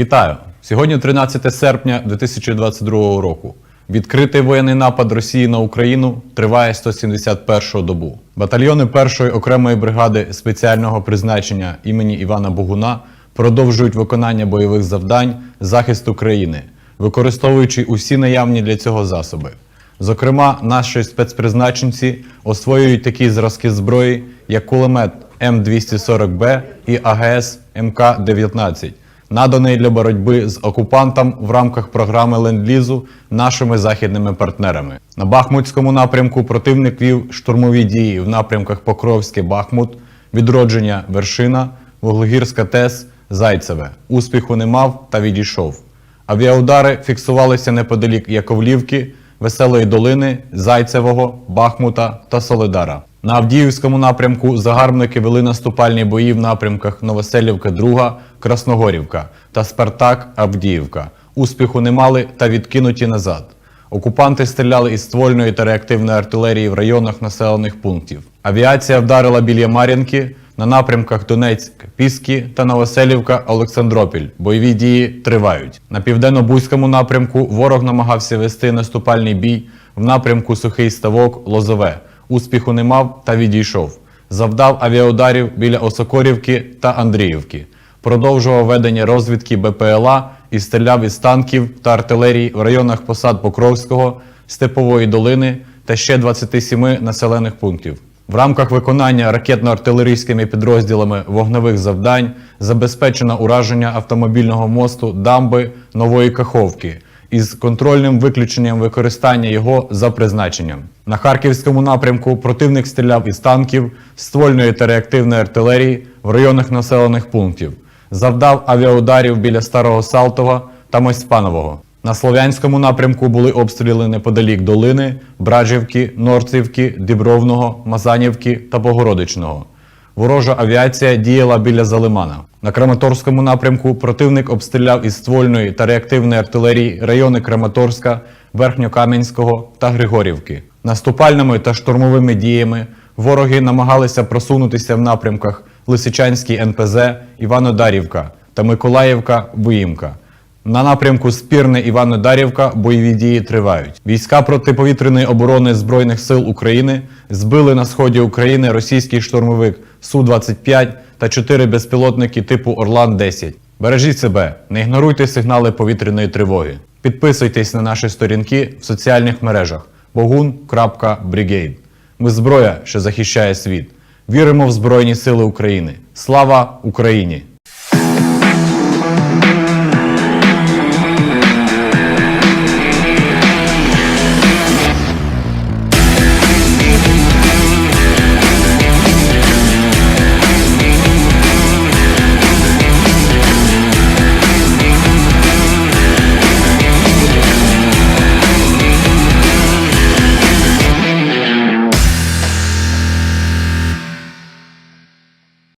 Вітаю! Сьогодні 13 серпня 2022 року. Відкритий воєнний напад Росії на Україну триває 171 добу. Батальйони першої окремої бригади спеціального призначення імені Івана Богуна продовжують виконання бойових завдань захисту країни, використовуючи усі наявні для цього засоби. Зокрема, наші спецпризначенці освоюють такі зразки зброї, як кулемет М240Б і АГС МК-19, наданий для боротьби з окупантом в рамках програми ленд-лізу нашими західними партнерами. На Бахмутському напрямку противник вів штурмові дії в напрямках Покровське-Бахмут, відродження Вершина, Вуглегірська ТЕС, Зайцеве. Успіху не мав та відійшов. Авіаудари фіксувалися неподалік Яковлівки, Веселої долини, Зайцевого, Бахмута та Солидара. На Авдіївському напрямку загарбники вели наступальні бої в напрямках Новоселівка 2, Красногорівка та Спартак Авдіївка. Успіху не мали та відкинуті назад. Окупанти стріляли із ствольної та реактивної артилерії в районах населених пунктів. Авіація вдарила біля Мар'їнки на напрямках Донецьк, Піски та Новоселівка, Олександропіль. Бойові дії тривають. На південно-бузькому напрямку ворог намагався вести наступальний бій в напрямку Сухий Ставок, Лозове. Успіху не мав та відійшов. Завдав авіаударів біля Осокорівки та Андріївки. Продовжував ведення розвідки БПЛА і стріляв із танків та артилерії в районах посад Покровського, Степової долини та ще 27 населених пунктів. В рамках виконання ракетно-артилерійськими підрозділами вогневих завдань забезпечено ураження автомобільного мосту дамби Нової Каховки із контрольним виключенням використання його за призначенням. На Харківському напрямку противник стріляв із танків, ствольної та реактивної артилерії в районах населених пунктів, завдав авіаударів біля Старого Салтова та Мостьпанового. На Слов'янському напрямку були обстріли неподалік Долини, Бражівки, Норцівки, Дібровного, Мазанівки та Богородичного. Ворожа авіація діяла біля Залимана. На Краматорському напрямку противник обстріляв із ствольної та реактивної артилерії райони Краматорська, Верхньокам'янського та Григорівки. Наступальними та штурмовими діями вороги намагалися просунутися в напрямках Лисичанський НПЗ, Іванодарівка та Миколаївка, Виїмка. На напрямку Спірне Івано-Дарівка бойові дії тривають. Війська протиповітряної оборони Збройних сил України збили на сході України російський штурмовик Су-25 та чотири безпілотники типу Орлан-10. Бережіть себе, не ігноруйте сигнали повітряної тривоги. Підписуйтесь на наші сторінки в соціальних мережах bogun.brigade. Ми зброя, що захищає світ. Віримо в Збройні Сили України. Слава Україні!